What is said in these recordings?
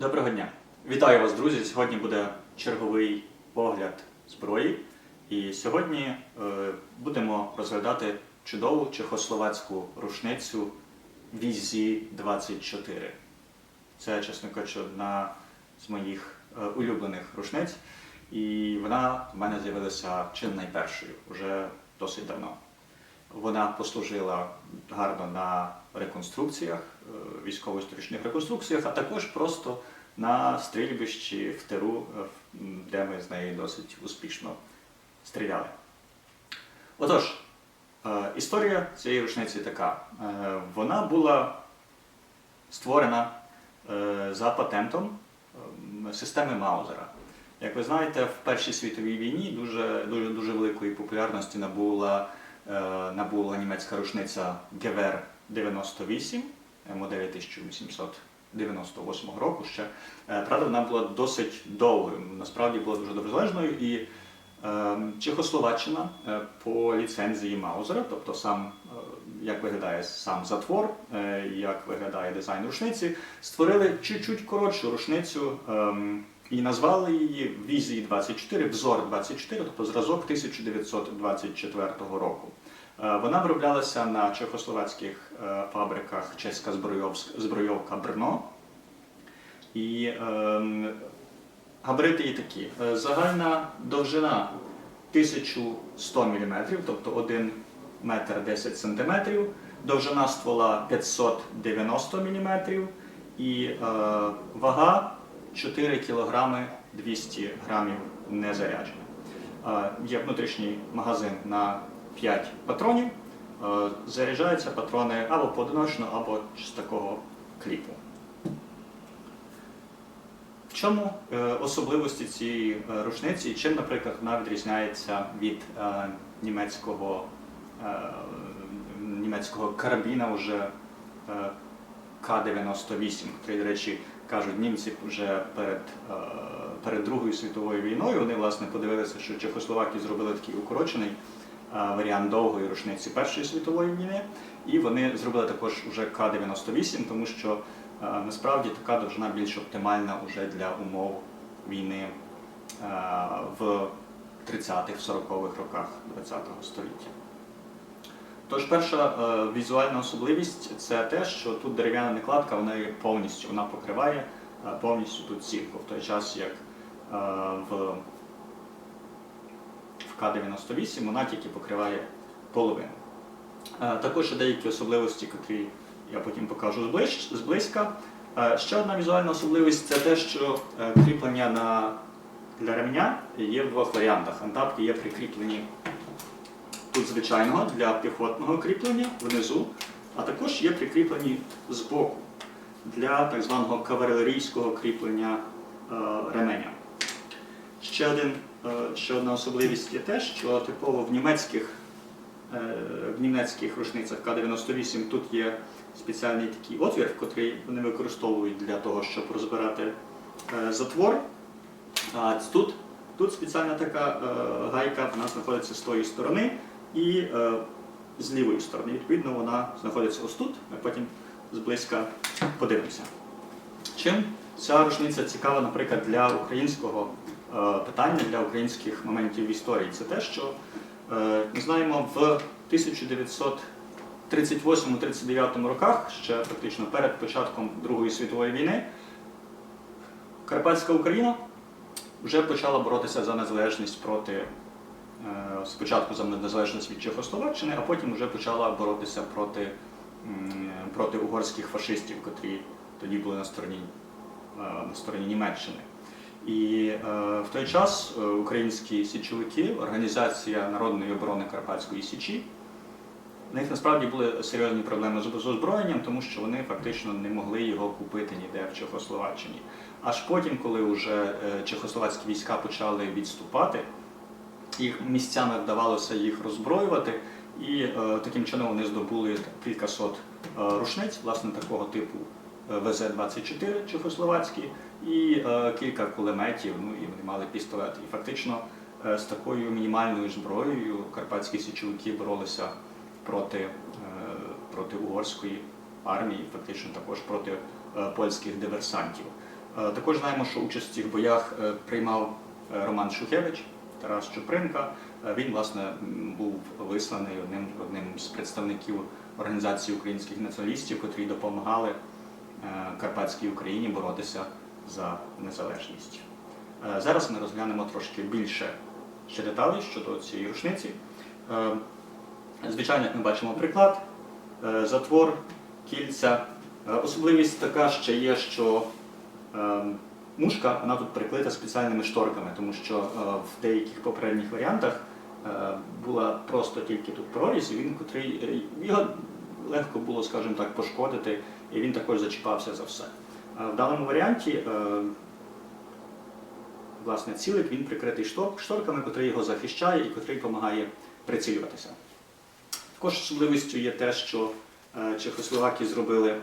Доброго дня! Вітаю вас, друзі! Сьогодні буде черговий огляд зброї. І сьогодні е, будемо розглядати чудову чехословацьку рушницю VZ-24. Це, чесно кажучи, одна з моїх е, улюблених рушниць. І вона в мене з'явилася чим найпершою, вже досить давно. Вона послужила гарно на реконструкціях, е, військово-історичних реконструкціях, а також просто на стрільбищі в тиру, е, де ми з нею досить успішно стріляли. Отож, е, історія цієї рушниці така. Вона була створена за патентом ем, системи Маузера. Як ви знаєте, в Першій світовій війні дуже, дуже, дуже великої популярності набула, набула німецька рушниця Гевер 98, моделі 1898 року ще. Е, Правда, вона була досить довгою, насправді була дуже доброзалежною. І е, Чехословаччина е, по ліцензії Маузера, тобто сам, е, як виглядає сам затвор, е, як виглядає дизайн рушниці, створили чуть-чуть коротшу рушницю ем, і назвали її Візії 24, взор 24, тобто зразок 1924 року. Е, Вона вироблялася на чехословацьких е, фабриках чеська збройовка Брно. І ем, габарити її такі. Е, Загальна довжина 1100 мм, тобто 1 метр 10 см, довжина ствола 590 мм і е, вага 4 кг 200 грамів незаряджена. Е, Є внутрішній магазин на 5 патронів. Е, Заряджаються патрони або поодиночно, або з такого кліпу. В чому е, особливості цієї е, рушниці чим, наприклад, вона відрізняється від німецького, німецького карабіна вже е, К-98, який, до речі, кажуть німці вже перед, е, перед Другою світовою війною. Вони власне подивилися, що Чехословаки зробили такий укорочений е, варіант довгої рушниці Першої світової війни, і вони зробили також уже К-98, тому що е, насправді така довжина більш оптимальна вже для умов війни в 30-х, 40-х роках ХХ століття. Тож перша е, візуальна особливість це те, що тут дерев'яна накладка, вона повністю вона покриває е, повністю тут сітку, в той час як е, в, в К-98 вона тільки покриває половину. Також деякі особливості, які я потім покажу зблизька. Ще одна візуальна особливість це те, що кріплення на, для ремня є в двох варіантах. Антапки є прикріплені тут звичайного для піхотного кріплення внизу, а також є прикріплені збоку для так званого кавалерійського кріплення е, ременя. Ще, один, е, ще одна особливість є те, що типово в німецьких, е, в німецьких рушницях К-98 тут є спеціальний такий отвір, який вони використовують для того, щоб розбирати затвор. А тут, тут спеціальна така гайка, вона знаходиться з тої сторони і е, з лівої сторони. Відповідно, вона знаходиться ось тут. Ми потім зблизька подивимося. Чим ця рушниця цікава, наприклад, для українського е, питання, для українських моментів в історії? Це те, що е, ми знаємо в 1938-39 роках, ще практично перед початком Другої світової війни, Карпатська Україна вже почала боротися за незалежність проти спочатку за незалежність від Чехословаччини, а потім вже почала боротися проти, проти угорських фашистів, котрі тоді були на стороні, е, на стороні Німеччини. І е, в той час е, українські січовики, Організація народної оборони Карпатської Січі, в них насправді були серйозні проблеми з озброєнням, тому що вони фактично не могли його купити ніде в Чехословаччині. Аж потім, коли вже е, чехословацькі війська почали відступати, їх місцями вдавалося їх роззброювати, і е, таким чином вони здобули кількасот е, рушниць, власне, такого типу е, ВЗ-24 чехословацькі, і кілька кулеметів, ну і вони мали пістолет. І фактично з такою мінімальною зброєю карпатські січовики боролися проти, проти угорської армії, фактично також проти польських диверсантів. Також знаємо, що участь в цих боях приймав Роман Шухевич, Тарас Чупринка. Е, Він, власне, був висланий одним, одним з представників організації українських націоналістів, котрі допомагали е, Карпатській Україні боротися за незалежність. Е, Зараз ми розглянемо трошки більше ще деталей щодо цієї рушниці. Звичайно, як ми бачимо приклад, затвор, кільця. Особливість така ще є, що е, мушка вона тут прикрита спеціальними шторками, тому що е, в деяких попередніх варіантах е, була просто тільки тут прорізь, і він котрий е, його легко було, скажімо так, пошкодити, і він також зачіпався за все. В даному варіанті власне цілик він прикритий штор- шторками, котрий його захищає і котрий допомагає прицілюватися. Також особливістю є те, що чехословаки зробили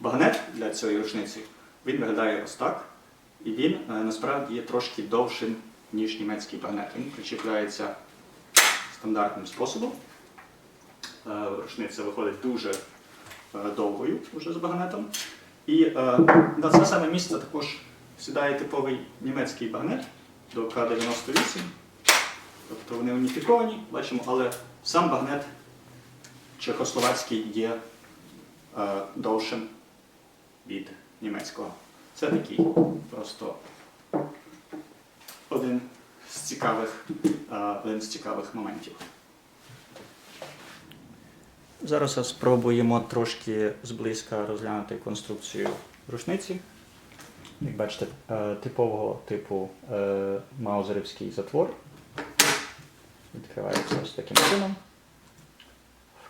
багнет для цієї рушниці. Він виглядає ось так, і він е, насправді є трошки довшим, ніж німецький багнет. Він причіпляється стандартним способом. Е, Рушниця виходить дуже е, довгою вже з багнетом. І на це саме місце також сідає типовий німецький багнет до К-98. Тобто вони уніфіковані, бачимо, але сам багнет чехословацький є довшим від німецького. Це такий просто один з цікавих, е, один з цікавих моментів. Зараз спробуємо трошки зблизька розглянути конструкцію рушниці. Як бачите, е, типового типу е, маузерівський затвор. Відкривається ось таким чином.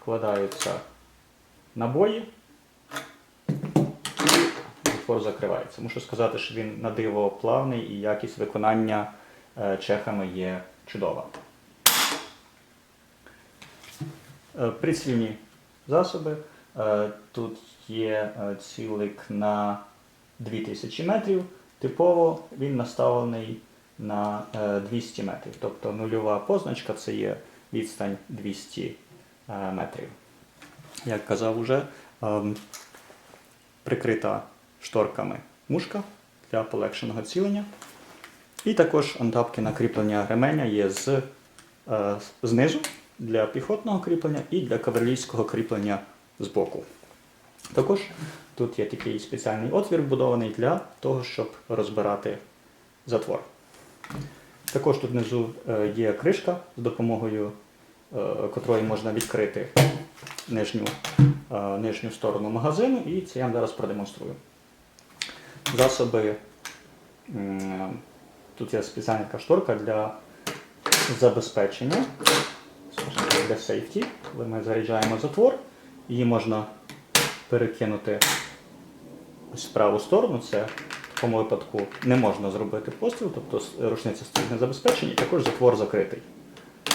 Вкладаються набої. Затвор закривається. Мушу сказати, що він на диво плавний і якість виконання е, чехами є чудова. Е, Прицільні засоби. Е, Тут є цілик на 2000 метрів. Типово він наставлений на е, 200 метрів. Тобто нульова позначка це є відстань 200 е, метрів. Як казав уже, ем, прикрита шторками мушка для полегшеного цілення. І також антапки на кріплення ременя є з, е, знизу для піхотного кріплення і для кавалерійського кріплення збоку. Також тут є такий спеціальний отвір вбудований для того, щоб розбирати затвор. Також тут внизу е, є кришка, з допомогою е, котрої можна відкрити нижню, е, нижню сторону магазину, і це я вам зараз продемонструю. Засоби. Тут є спеціальна така шторка для забезпечення, для сейфті. Коли ми заряджаємо затвор, її можна перекинути ось в праву сторону. Це в такому випадку не можна зробити постріл, тобто рушниця стоїть на і також затвор закритий. Е,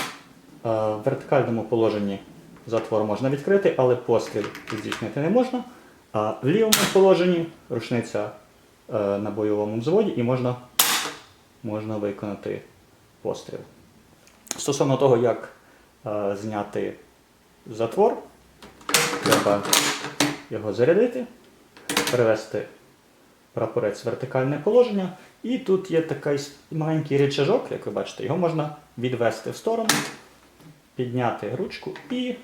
В вертикальному положенні затвор можна відкрити, але постріл здійснити не можна. А в лівому положенні рушниця на бойовому взводі і можна, можна виконати постріл. Стосовно того, як е, зняти затвор, треба його зарядити, перевести прапорець в вертикальне положення. І тут є такий маленький рычажок, як ви бачите, його можна відвести в сторону, підняти ручку і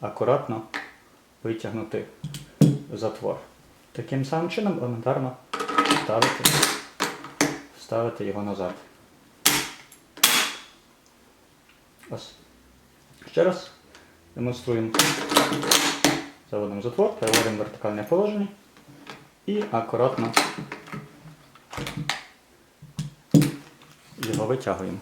акуратно витягнути затвор. Таким самим чином елементарно ставити, ставити його назад. Ось. Ще раз демонструємо. Заводимо затвор, переводимо вертикальне положення і акуратно його витягуємо.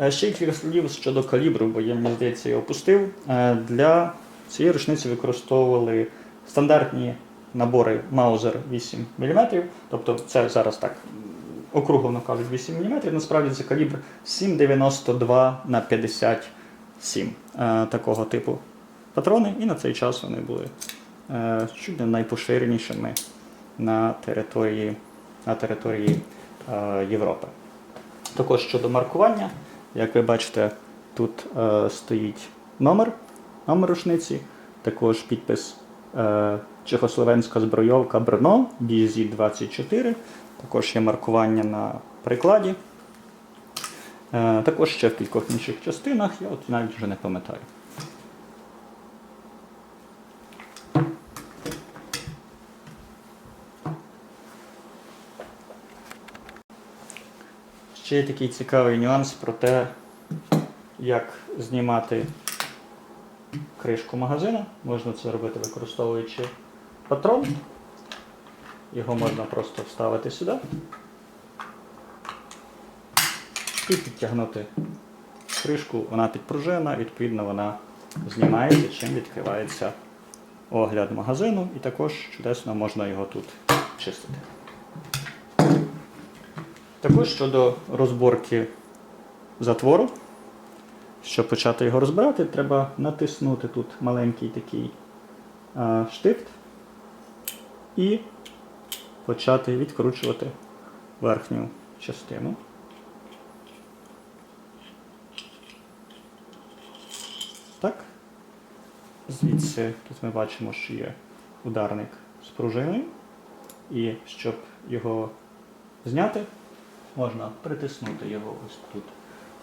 Е, Ще кілька слів щодо калібру, бо я, мені здається, його опустив. Е, Для цієї рушниці використовували стандартні набори Mauser 8 мм. Тобто це зараз так округлено кажуть 8 мм. Насправді це калібр 7,92 на 57 е, такого типу патрони. І на цей час вони були е, чуть не найпоширенішими на території, на території е, Європи. Також щодо маркування, як ви бачите, тут стоїть номер, номер рушниці, також підпис е, чехословенська збройовка Брно BZ-24. Також є маркування на прикладі. Е, також ще в кількох інших частинах, я от навіть вже не пам'ятаю. Ще є такий цікавий нюанс про те, як знімати кришку магазина. Можна це робити використовуючи патрон. Його можна просто вставити сюди і підтягнути кришку, вона підпружена, відповідно вона знімається, чим відкривається огляд магазину, і також чудесно можна його тут чистити. Також щодо розборки затвору, щоб почати його розбирати, треба натиснути тут маленький такий штифт і почати відкручувати верхню частину. Так. Звідси тут ми бачимо, що є ударник з пружиною. І щоб його зняти, можна притиснути його ось тут,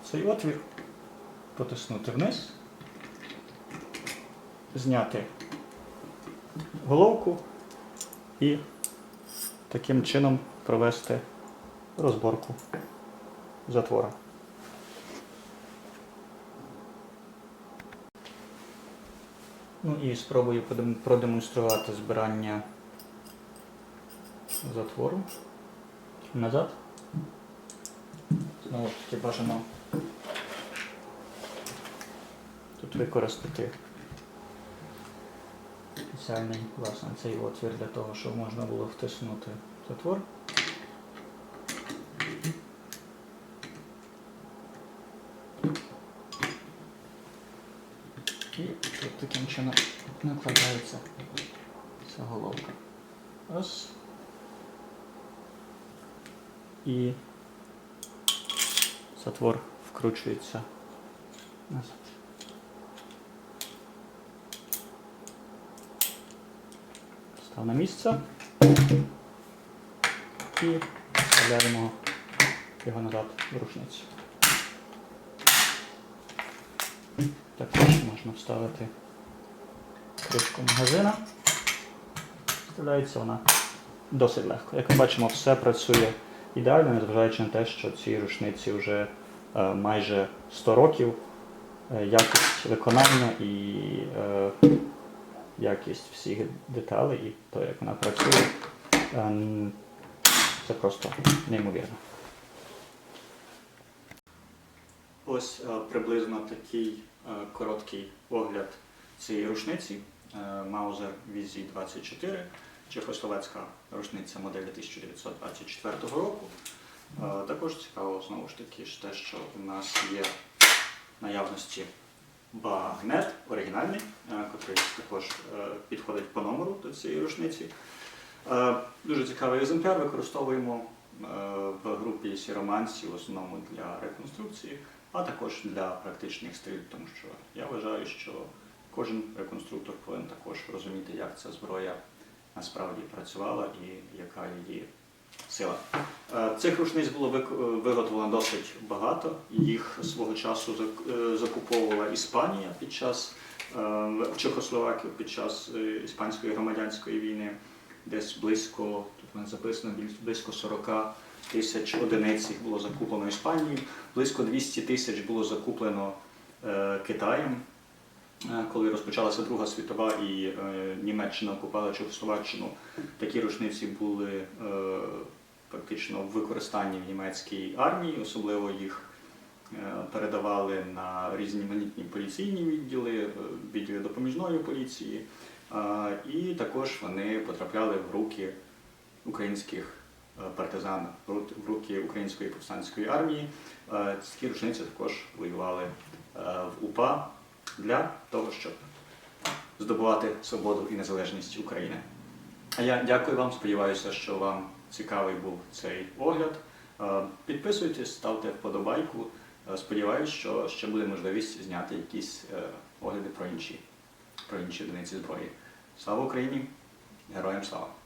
в цей отвір, потиснути вниз, зняти головку і таким чином провести розборку затвора. Ну і спробую продемонструвати збирання затвору назад. Знову таки бажано тут використати спеціальний власне цей отвір для того, щоб можна було втиснути затвор. І тут таким чином накладається ця головка. Раз. І затвор вкручується назад. Став на місце і вставляємо його назад в рушницю. Також можна вставити кришку магазина. Вставляється вона досить легко. Як ми бачимо, все працює ідеально, незважаючи на те, що цій рушниці вже е, майже 100 років. Е, якість виконання і е, якість всіх деталей і то, як вона працює, ем, це просто неймовірно. Ось е, приблизно такий е, короткий огляд цієї рушниці е, Mauser VZ24, чехословацька рушниця моделі 1924 року. Е, Також цікаво знову ж таки те, що у нас є наявності багнет оригінальний, е, котрий також е, підходить по номеру до цієї рушниці. Е, Дуже цікавий екземпляр використовуємо е, в групі сіроманці в основному для реконструкції, а також для практичних стрільб, тому що я вважаю, що кожен реконструктор повинен також розуміти, як ця зброя насправді працювала і яка її сила. Е, Цих рушниць було е, виготовлено досить багато. Їх свого часу е, закуповувала Іспанія під час в Чехословакію під час іспанської громадянської війни. Десь близько, тут мене записано близько 40 тисяч одиниць їх було закуплено Іспанією, близько 200 тисяч було закуплено Китаєм. Е, Коли розпочалася Друга світова і е, Німеччина окупала Чехословаччину, такі рушниці були е, фактично в використанні в німецькій армії, особливо їх передавали на різноманітні поліційні відділи, відділи допоміжної поліції, і також вони потрапляли в руки українських партизан, в руки української повстанської армії. Ці рушниці також воювали в УПА для того, щоб здобувати свободу і незалежність України. А я дякую вам, сподіваюся, що вам цікавий був цей огляд. Е, Підписуйтесь, ставте вподобайку. Е, Сподіваюсь, що ще буде можливість зняти якісь е, огляди про інші, про інші одиниці зброї. Слава Україні! Героям слава!